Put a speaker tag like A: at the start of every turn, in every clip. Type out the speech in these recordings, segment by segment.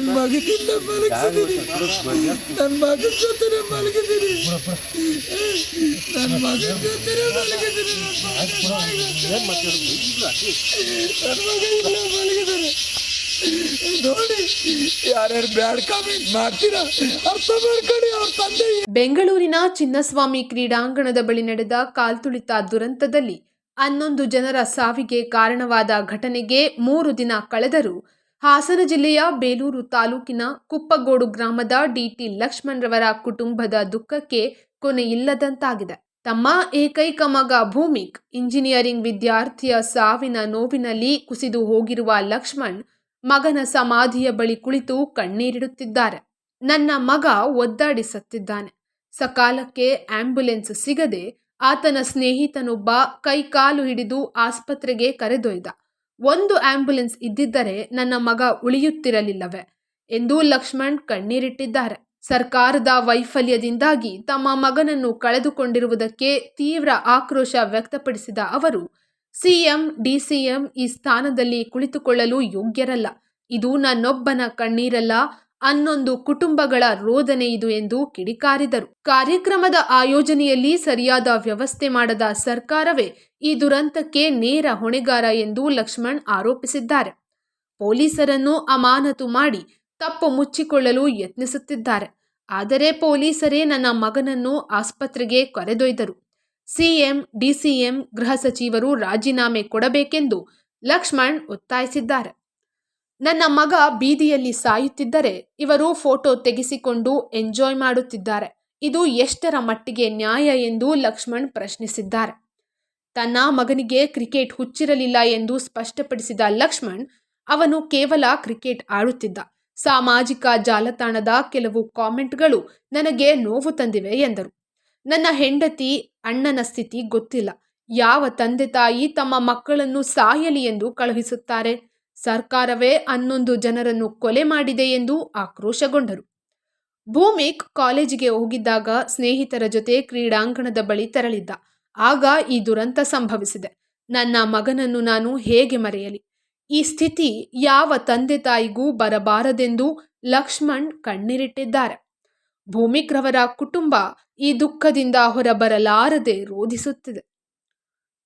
A: ನನ್ನ ಮಗದಿಂದ ಮಲಗಿಸಿದ್ದೀನಿ ನನ್ನ ಮಗನ ಜೊತೆ ಮಲಗಿದ್ದೀನಿ ನನ್ನ ಮಗನ ಜೊತೆ ಮಲಗಿದ್ದೀನಿ ನನ್ನ ಮಗ ಇಲ್ಲ ಮಲಗಿದ್ದಾರೆ
B: ಬೆಂಗಳೂರಿನ ಚಿನ್ನಸ್ವಾಮಿ ಕ್ರೀಡಾಂಗಣದ ಬಳಿ ನಡೆದ ಕಾಲ್ತುಳಿತ ದುರಂತದಲ್ಲಿ ಹನ್ನೊಂದು ಜನರ ಸಾವಿಗೆ ಕಾರಣವಾದ ಘಟನೆಗೆ ಮೂರು ದಿನ ಕಳೆದರೂ ಹಾಸನ ಜಿಲ್ಲೆಯ ಬೇಲೂರು ತಾಲೂಕಿನ ಕುಪ್ಪಗೋಡು ಗ್ರಾಮದ ಡಿಟಿ ಲಕ್ಷ್ಮಣ್ ರವರ ಕುಟುಂಬದ ದುಃಖಕ್ಕೆ ಕೊನೆಯಿಲ್ಲದಂತಾಗಿದೆ. ತಮ್ಮ ಏಕೈಕ ಮಗ ಭೂಮಿಕ್, ಇಂಜಿನಿಯರಿಂಗ್ ವಿದ್ಯಾರ್ಥಿಯ ಸಾವಿನ ನೋವಿನಲ್ಲಿ ಕುಸಿದು ಹೋಗಿರುವ ಲಕ್ಷ್ಮಣ್ ಮಗನ ಸಮಾಧಿಯ ಬಳಿ ಕುಳಿತು ಕಣ್ಣೀರಿಡುತ್ತಿದ್ದಾರೆ. ನನ್ನ ಮಗ ಒದ್ದಾಡಿ ಸತ್ತಿದ್ದಾನೆ. ಸಕಾಲಕ್ಕೆ ಆಂಬ್ಯುಲೆನ್ಸ್ ಸಿಗದೆ ಆತನ ಸ್ನೇಹಿತನೊಬ್ಬ ಕೈಕಾಲು ಹಿಡಿದು ಆಸ್ಪತ್ರೆಗೆ ಕರೆದೊಯ್ದ. ಒಂದು ಆಂಬ್ಯುಲೆನ್ಸ್ ಇದ್ದಿದ್ದರೆ ನನ್ನ ಮಗ ಉಳಿಯುತ್ತಿರಲಿಲ್ಲವೇ ಎಂದು ಲಕ್ಷ್ಮಣ್ ಕಣ್ಣೀರಿಟ್ಟಿದ್ದಾರೆ. ಸರ್ಕಾರದ ವೈಫಲ್ಯದಿಂದಾಗಿ ತಮ್ಮ ಮಗನನ್ನು ಕಳೆದುಕೊಂಡಿರುವುದಕ್ಕೆ ತೀವ್ರ ಆಕ್ರೋಶ ವ್ಯಕ್ತಪಡಿಸಿದ ಅವರು, ಸಿಎಂ, ಡಿಸಿಎಂ ಈ ಸ್ಥಾನದಲ್ಲಿ ಕುಳಿತುಕೊಳ್ಳಲು ಯೋಗ್ಯರಲ್ಲ. ಇದು ನನ್ನೊಬ್ಬನ ಕಣ್ಣೀರಲ್ಲ. ಹನ್ನೊಂದು ಕುಟುಂಬಗಳ ರೋದನೆ ಇದು ಎಂದು ಕಿಡಿಕಾರಿದರು. ಕಾರ್ಯಕ್ರಮದ ಆಯೋಜನೆಯಲ್ಲಿ ಸರಿಯಾದ ವ್ಯವಸ್ಥೆ ಮಾಡದ ಸರ್ಕಾರವೇ ಈ ದುರಂತಕ್ಕೆ ನೇರ ಹೊಣೆಗಾರ ಎಂದು ಲಕ್ಷ್ಮಣ್ ಆರೋಪಿಸಿದ್ದಾರೆ. ಪೊಲೀಸರನ್ನು ಅಮಾನತು ಮಾಡಿ ತಪ್ಪು ಮುಚ್ಚಿಕೊಳ್ಳಲು ಯತ್ನಿಸುತ್ತಿದ್ದಾರೆ. ಆದರೆ ಪೊಲೀಸರೇ ನನ್ನ ಮಗನನ್ನು ಆಸ್ಪತ್ರೆಗೆ ಕರೆದೊಯ್ದರು. ಸಿಎಂ, ಡಿಸಿಎಂ, ಗೃಹ ಸಚಿವರು ರಾಜೀನಾಮೆ ಕೊಡಬೇಕೆಂದು ಲಕ್ಷ್ಮಣ್ ಒತ್ತಾಯಿಸಿದ್ದಾರೆ. ನನ್ನ ಮಗ ಬೀದಿಯಲ್ಲಿ ಸಾಯುತ್ತಿದ್ದರೆ ಇವರು ಫೋಟೋ ತೆಗೆಸಿಕೊಂಡು ಎಂಜಾಯ್ ಮಾಡುತ್ತಿದ್ದಾರೆ. ಇದು ಎಷ್ಟರ ಮಟ್ಟಿಗೆ ನ್ಯಾಯ ಎಂದು ಲಕ್ಷ್ಮಣ್ ಪ್ರಶ್ನಿಸಿದ್ದಾರೆ. ತನ್ನ ಮಗನಿಗೆ ಕ್ರಿಕೆಟ್ ಹುಚ್ಚಿರಲಿಲ್ಲ ಎಂದು ಸ್ಪಷ್ಟಪಡಿಸಿದ ಲಕ್ಷ್ಮಣ್, ಅವನು ಕೇವಲ ಕ್ರಿಕೆಟ್ ಆಡುತ್ತಿದ್ದ. ಸಾಮಾಜಿಕ ಜಾಲತಾಣದ ಕೆಲವು ಕಾಮೆಂಟ್ಗಳು ನನಗೆ ನೋವು ತಂದಿವೆ ಎಂದರು. ನನ್ನ ಹೆಂಡತಿ ಅಣ್ಣನ ಸ್ಥಿತಿ ಗೊತ್ತಿಲ್ಲ. ಯಾವ ತಂದೆ ತಾಯಿ ತಮ್ಮ ಮಕ್ಕಳನ್ನು ಸಾಯಲಿ ಎಂದು ಕಳುಹಿಸುತ್ತಾರೆ? ಸರ್ಕಾರವೇ ಹನ್ನೊಂದು ಜನರನ್ನು ಕೊಲೆ ಮಾಡಿದೆ ಎಂದು ಆಕ್ರೋಶಗೊಂಡರು. ಭೂಮಿಕ್ ಕಾಲೇಜಿಗೆ ಹೋಗಿದ್ದಾಗ ಸ್ನೇಹಿತರ ಜೊತೆ ಕ್ರೀಡಾಂಗಣದ ಬಳಿ ತೆರಳಿದ್ದ. ಆಗ ಈ ದುರಂತ ಸಂಭವಿಸಿದೆ. ನನ್ನ ಮಗನನ್ನು ನಾನು ಹೇಗೆ ಮರೆಯಲಿ? ಈ ಸ್ಥಿತಿ ಯಾವ ತಂದೆ ತಾಯಿಗೂ ಬರಬಾರದೆಂದು ಲಕ್ಷ್ಮಣ್ ಕಣ್ಣೀರಿಟ್ಟಿದ್ದಾರೆ. ಭೂಮಿಕ್ ರವರ ಕುಟುಂಬ ಈ ದುಃಖದಿಂದ ಹೊರಬರಲಾರದೆ ರೋಧಿಸುತ್ತಿದೆ.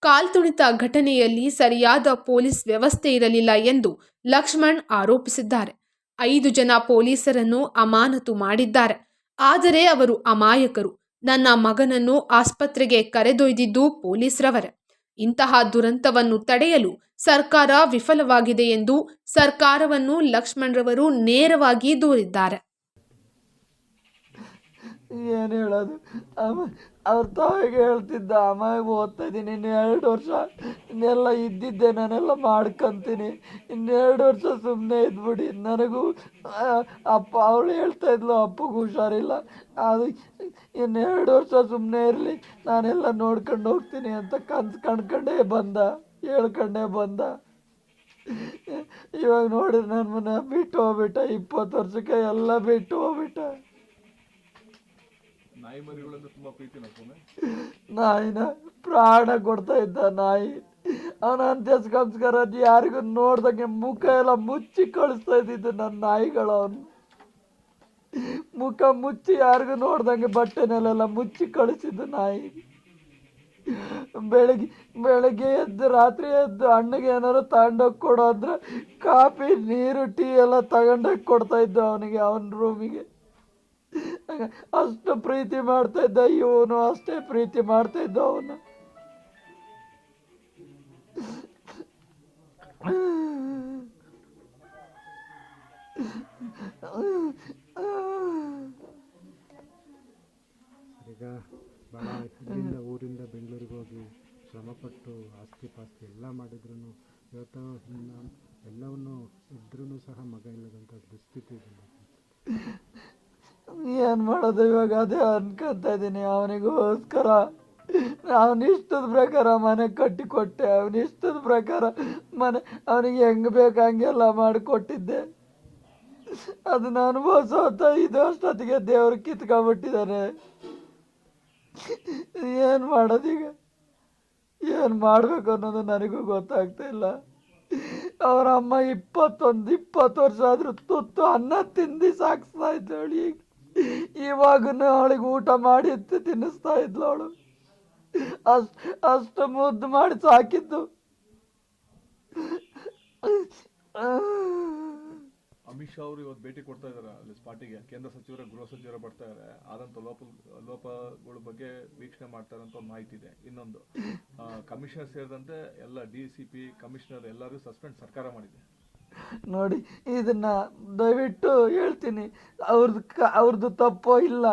B: ಕಾಲ್ತುಳಿತ ಘಟನೆಯಲ್ಲಿ ಸರಿಯಾದ ಪೊಲೀಸ್ ವ್ಯವಸ್ಥೆ ಇರಲಿಲ್ಲ ಎಂದು ಲಕ್ಷ್ಮಣ್ ಆರೋಪಿಸಿದ್ದಾರೆ. ಐದು ಜನ ಪೊಲೀಸರನ್ನು ಅಮಾನತು ಮಾಡಿದ್ದಾರೆ. ಆದರೆ ಅವರು ಅಮಾಯಕರು. ನನ್ನ ಮಗನನ್ನು ಆಸ್ಪತ್ರೆಗೆ ಕರೆದೊಯ್ದಿದ್ದು ಪೊಲೀಸರವರೇ. ಇಂತಹ ದುರಂತವನ್ನು ತಡೆಯಲು ಸರ್ಕಾರ ವಿಫಲವಾಗಿದೆ ಎಂದು ಸರ್ಕಾರವನ್ನು ಲಕ್ಷ್ಮಣರವರು ನೇರವಾಗಿ ದೂರಿದ್ದಾರೆ.
A: ಏನು ಹೇಳೋದು? ಅವ್ರ ತಾಯಿಗೆ ಹೇಳ್ತಿದ್ದ. ಅಮ್ಮ ಓದ್ತಾ ಇದ್ದೀನಿ. ಇನ್ನು ಎರಡು ವರ್ಷ. ಇನ್ನೆಲ್ಲ ಇದ್ದಿದ್ದೆ. ನಾನೆಲ್ಲ ಮಾಡ್ಕೊಂತೀನಿ. ಇನ್ನೆರಡು ವರ್ಷ ಸುಮ್ಮನೆ ಇದ್ಬಿಡಿ. ನನಗೂ ಅಪ್ಪ, ಅವಳು ಹೇಳ್ತಾ ಇದ್ಲು, ಅಪ್ಪಗೂ ಹುಷಾರಿಲ್ಲ. ಅದು ಇನ್ನೆರಡು ವರ್ಷ ಸುಮ್ಮನೆ ಇರಲಿ. ನಾನೆಲ್ಲ ನೋಡ್ಕೊಂಡು ಹೋಗ್ತೀನಿ ಅಂತ ಕನ್ಸು, ಕಣ್ಕಂಡೇ ಬಂದ. ಹೇಳ್ಕೊಂಡೇ ಬಂದ. ಇವಾಗ ನೋಡಿದ್ರೆ ನನ್ನ ಮನೆ ಬಿಟ್ಟು ಹೋಗ್ಬಿಟ್ಟ. ಇಪ್ಪತ್ತು ವರ್ಷಕ್ಕೆ ಎಲ್ಲ ಬಿಟ್ಟು ಹೋಗ್ಬಿಟ್ಟ. ನಾಯಿನ ಪ್ರಾಣ ಕೊಡ್ತಾ ಇದ್ದ ನಾಯಿ. ಅವನ ಅಂತ್ಯ ಸಂಸ್ಕಾರ ಯಾರಿಗೂ ನೋಡ್ದಂಗೆ ಮುಖ ಎಲ್ಲ ಮುಚ್ಚಿ ಕಳಿಸ್ತಾ ಇದ್ದಿದ್ದು ನನ್ನ ನಾಯಿಗಳು ಅವನು. ಮುಖ ಮುಚ್ಚಿ ಯಾರಿಗೂ ನೋಡ್ದಂಗೆ ಬಟ್ಟೆನೆಲ್ಲ ಮುಚ್ಚಿ ಕಳಿಸಿದ್ದು ನಾಯಿ. ಬೆಳಗ್ಗೆ ಬೆಳಗ್ಗೆ ಎದ್ದು, ರಾತ್ರಿ ಎದ್ದು ಅಣ್ಣಗೆ ಏನಾರು ತಗೊಂಡೋಗಿ ಕೊಡೋ ಅಂದ್ರೆ ಕಾಫಿ, ನೀರು, ಟೀ ಎಲ್ಲ ತಗೊಂಡೋಗಿ ಕೊಡ್ತಾ ಇದ್ದ ಅವನಿಗೆ, ಅವನ ರೂಮಿಗೆ ಅಷ್ಟು ಪ್ರೀತಿ ಮಾಡ್ತಾ ಇದ್ದ ಇವನು, ಅಷ್ಟೇ ಪ್ರೀತಿ ಮಾಡ್ತಾ ಇದ್ದ ಅವನು.
C: ಈಗ ಊರಿಂದ ಬೆಂಗಳೂರಿಗೆ ಹೋಗಿ ಶ್ರಮಪಟ್ಟು ಆಸ್ತಿ ಪಾಸ್ತಿ ಎಲ್ಲ ಮಾಡಿದ್ರು ಇವತ್ತು ಎಲ್ಲವನ್ನು ಇದ್ರೂ ಸಹ ಮಗ ಇಲ್ಲದಂಥ ದುಸ್ಥಿತಿ
A: ಏನು ಮಾಡೋದು? ಇವಾಗ ಅದೇ ಅನ್ಕೊಂತ ಇದ್ದೀನಿ. ಅವನಿಗೋಸ್ಕರ ಅವನ ಇಷ್ಟದ ಪ್ರಕಾರ ಮನೆ ಕಟ್ಟಿ ಕೊಟ್ಟೆ ಅವನ ಇಷ್ಟದ ಪ್ರಕಾರ ಮನೆ ಅವನಿಗೆ ಹೆಂಗೆ ಬೇಕು ಹಂಗೆಲ್ಲ ಮಾಡಿಕೊಟ್ಟಿದ್ದೆ. ಅದನ್ನ ಅನುಭವಿಸೋತ ಇದು ಅಷ್ಟೊತ್ತಿಗೆ ದೇವ್ರು ಕಿತ್ಕೊಂಡ್ಬಿಟ್ಟಿದ್ದಾನೆ ಏನು ಮಾಡೋದೀಗ ಏನು ಮಾಡಬೇಕು ಅನ್ನೋದು ನನಗೂ ಗೊತ್ತಾಗ್ತಾ ಇಲ್ಲ. ಅವರ ಅಮ್ಮ ಇಪ್ಪತ್ತೊಂದು, ಇಪ್ಪತ್ತು ವರ್ಷ ಆದ್ರೂ ತುತ್ತು ಅನ್ನ ತಿಂದು ಸಾಕಿಸ್ತಾ ಇದ್ದಾಳೆ ಅವಳಿಗೆ ಇವಾಗೂ ಅವಳಿಗೆ ಊಟ ಮಾಡಿ ಎತ್ತಿ ತಿನ್ನಿಸ್ತಾ ಇದ್ಲು ಅವಳು. ಅಷ್ಟು ಅಷ್ಟು ಮುದ್ದು ಮಾಡಿ ಸಾಕಿದ್ದು.
D: ಅಮಿತ್ ಶಾ ಅವರು ಇವತ್ತು ಭೇಟಿ ಕೊಡ್ತಾ ಇದ್ದಾರೆ ಅಲ್ಲಿ ಸ್ಪಾಟಿಗೆ. ಕೇಂದ್ರ ಸಚಿವರ, ಗೃಹ ಸಚಿವರು ಬರ್ತಾ ಇದಾರೆ. ಆದಂತ ಲೋಪ, ಲೋಪಗಳ ಬಗ್ಗೆ ವೀಕ್ಷಣೆ ಮಾಡ್ತಾರೆ ಅಂತ ಒಂದು ಮಾಹಿತಿ ಇದೆ. ಇನ್ನೊಂದು ಕಮಿಷನರ್ ಸೇರಿದಂತೆ ಎಲ್ಲ ಡಿ ಸಿ ಪಿ, ಕಮಿಷನರ್ ಎಲ್ಲರೂ ಸಸ್ಪೆಂಡ್ ಸರ್ಕಾರ ಮಾಡಿದೆ.
A: ನೋಡಿ, ಇದನ್ನ ದಯವಿಟ್ಟು ಹೇಳ್ತೀನಿ. ಅವ್ರದ್ದು ಕ ಅವ್ರದ್ದು ತಪ್ಪೋ ಇಲ್ಲ.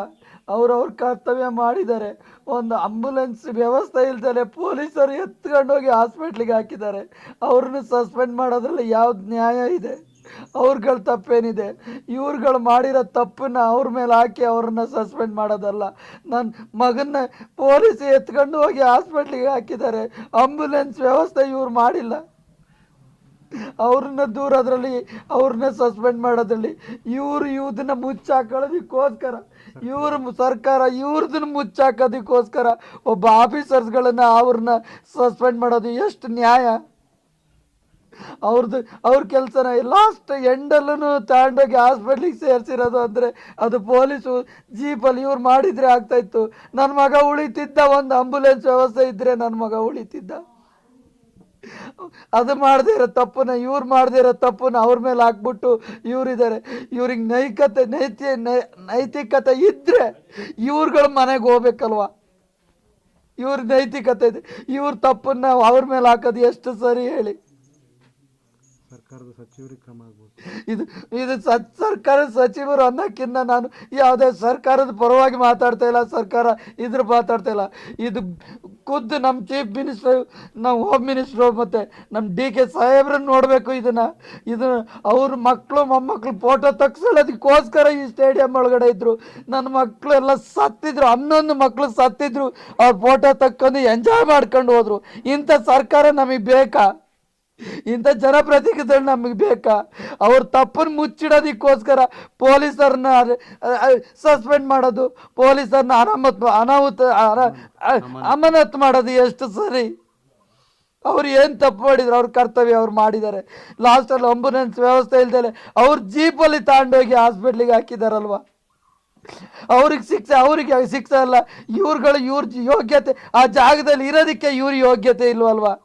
A: ಅವ್ರು ಅವ್ರ ಕರ್ತವ್ಯ ಮಾಡಿದ್ದಾರೆ. ಒಂದು ಆಂಬುಲೆನ್ಸ್ ವ್ಯವಸ್ಥೆ ಇಲ್ದಲೆ ಪೊಲೀಸರು ಎತ್ಕೊಂಡೋಗಿ ಹಾಸ್ಪಿಟ್ಲಿಗೆ ಹಾಕಿದ್ದಾರೆ. ಅವ್ರನ್ನ ಸಸ್ಪೆಂಡ್ ಮಾಡೋದ್ರಲ್ಲಿ ಯಾವ್ದು ನ್ಯಾಯ ಇದೆ? ಅವ್ರಗಳ ತಪ್ಪೇನಿದೆ? ಇವ್ರುಗಳು ಮಾಡಿರೋ ತಪ್ಪನ್ನ ಅವ್ರ ಮೇಲೆ ಹಾಕಿ ಅವ್ರನ್ನ ಸಸ್ಪೆಂಡ್ ಮಾಡೋದಲ್ಲ. ನನ್ನ ಮಗನ್ನ ಪೊಲೀಸ್ ಎತ್ಕೊಂಡು ಹೋಗಿ ಹಾಸ್ಪಿಟ್ಲಿಗೆ ಹಾಕಿದ್ದಾರೆ. ಆಂಬುಲೆನ್ಸ್ ವ್ಯವಸ್ಥೆ ಇವ್ರು ಮಾಡಿಲ್ಲ. ಅವ್ರನ್ನ ದೂರೋದ್ರಲ್ಲಿ ಅವ್ರನ್ನ ಸಸ್ಪೆಂಡ್ ಮಾಡೋದ್ರಲ್ಲಿ, ಇವ್ರು ಇವ್ದನ್ನ ಮುಚ್ಚಾಕೊಳ್ಳೋದಕ್ಕೋಸ್ಕರ, ಇವ್ರ ಸರ್ಕಾರ ಇವ್ರದನ್ನ ಮುಚ್ಚಾಕೋದಕ್ಕೋಸ್ಕರ ಒಬ್ಬ ಆಫೀಸರ್ಸ್ಗಳನ್ನ ಅವ್ರನ್ನ ಸಸ್ಪೆಂಡ್ ಮಾಡೋದು ಎಷ್ಟು ನ್ಯಾಯ? ಅವ್ರದ್ದು ಅವ್ರ ಕೆಲಸನ ಲಾಸ್ಟ್ ಎಂಡಲ್ಲೂ ತಗೊಂಡೋಗಿ ಹಾಸ್ಪಿಟ್ಲಿಗೆ ಸೇರಿಸಿರೋದು ಅಂದರೆ ಅದು ಪೊಲೀಸು, ಜೀಪಲ್ಲಿ ಇವ್ರು ಮಾಡಿದರೆ ಆಗ್ತಾಯಿತ್ತು ನನ್ನ ಮಗ ಉಳಿತಿದ್ದ ಒಂದು ಆಂಬುಲೆನ್ಸ್ ವ್ಯವಸ್ಥೆ ಇದ್ದರೆ ನನ್ನ ಮಗ ಉಳಿತಿದ್ದ. ಅದು ಮಾಡದೇ ಇರೋ ತಪ್ಪನ್ನ ಇವ್ರು ಮಾಡದೇ ಇರೋ ತಪ್ಪನ್ನ ಅವ್ರ ಮೇಲೆ ಹಾಕ್ಬಿಟ್ಟು ಇವರಿದ್ದಾರೆ. ಇವ್ರಿಗೆ ನೈಕತೆ ನೈತಿ ನೈತಿಕತೆ ಇದ್ರೆ ಇವ್ರುಗಳ ಮನೆಗೆ ಹೋಗ್ಬೇಕಲ್ವ? ಇವ್ರ ನೈತಿಕತೆ ಇದೆ. ಇವ್ರ ತಪ್ಪನ್ನ ಅವ್ರ ಮೇಲೆ ಹಾಕೋದು ಎಷ್ಟು ಸರಿ ಹೇಳಿ.
C: ಸರ್ಕಾರದ ಸಚಿವರಿಗೆ ಕ್ರಮ ಆಗ್ಬೋದು
A: ಇದು ಇದು ಸಚ್ ಸರ್ಕಾರದ ಸಚಿವರು ಅನ್ನೋಕ್ಕಿಂತ ನಾನು ಯಾವುದೇ ಸರ್ಕಾರದ ಪರವಾಗಿ ಮಾತಾಡ್ತಾ ಇಲ್ಲ ಸರ್ಕಾರ ಇದ್ರ ಮಾತಾಡ್ತಾ ಇಲ್ಲ. ಇದು ಖುದ್ದು ನಮ್ಮ ಚೀಫ್ ಮಿನಿಸ್ಟರ್ ನಮ್ಮ ಹೋಮ್ ಮಿನಿಸ್ಟ್ರು ಮತ್ತು ನಮ್ಮ ಡಿ ಕೆ ಸಾಹೇಬ್ರನ್ನ ನೋಡಬೇಕು ಇದನ್ನು. ಇದು ಅವ್ರ ಮಕ್ಕಳು ಮೊಮ್ಮಕ್ಕಳು ಫೋಟೋ ತಗ್ಸೋದಕ್ಕೋಸ್ಕರ ಈ ಸ್ಟೇಡಿಯಂ ಒಳಗಡೆ ಇದ್ದರು ನನ್ನ ಮಕ್ಕಳು ಎಲ್ಲ ಸತ್ತಿದ್ರು, ಹನ್ನೊಂದು ಮಕ್ಕಳು ಸತ್ತಿದ್ರು. ಅವ್ರ ಫೋಟೋ ತಕ್ಕೊಂಡು ಎಂಜಾಯ್ ಮಾಡ್ಕೊಂಡು ಹೋದರು. ಇಂಥ ಸರ್ಕಾರ ನಮಗೆ ಬೇಕಾ? ಇಂಥ ಜನಪ್ರತಿನಿಧಿಗಳು ನಮಗೆ ಬೇಕಾ? ಅವ್ರ ತಪ್ಪನ್ನು ಮುಚ್ಚಿಡೋದಕ್ಕೋಸ್ಕರ ಪೊಲೀಸರನ್ನ ಸಸ್ಪೆಂಡ್ ಮಾಡೋದು, ಪೊಲೀಸರನ್ನ ಅನಾಮತ್ ಅನಾಹುತ ಅನ- ಅಮಾನತ್ ಮಾಡೋದು ಎಷ್ಟು ಸರಿ? ಅವ್ರು ಏನು ತಪ್ಪು ಮಾಡಿದ್ರು, ಅವ್ರ ಕರ್ತವ್ಯ ಅವ್ರು ಮಾಡಿದ್ದಾರೆ. ಲಾಸ್ಟಲ್ಲಿ ಆಂಬುಲೆನ್ಸ್ ವ್ಯವಸ್ಥೆ ಇಲ್ದೇಲೆ ಅವ್ರ ಜೀಪಲ್ಲಿ ತಗೊಂಡೋಗಿ ಹಾಸ್ಪಿಟ್ಲಿಗೆ ಹಾಕಿದಾರಲ್ವ? ಅವ್ರಿಗೆ ಶಿಕ್ಷೆ ಅವ್ರಿಗೆ ಶಿಕ್ಷೆ ಅಲ್ಲ, ಇವ್ರುಗಳು ಇವ್ರ ಯೋಗ್ಯತೆ, ಆ ಜಾಗದಲ್ಲಿ ಇರೋದಕ್ಕೆ ಇವ್ರ ಯೋಗ್ಯತೆ ಇಲ್ವಲ್ವಾ?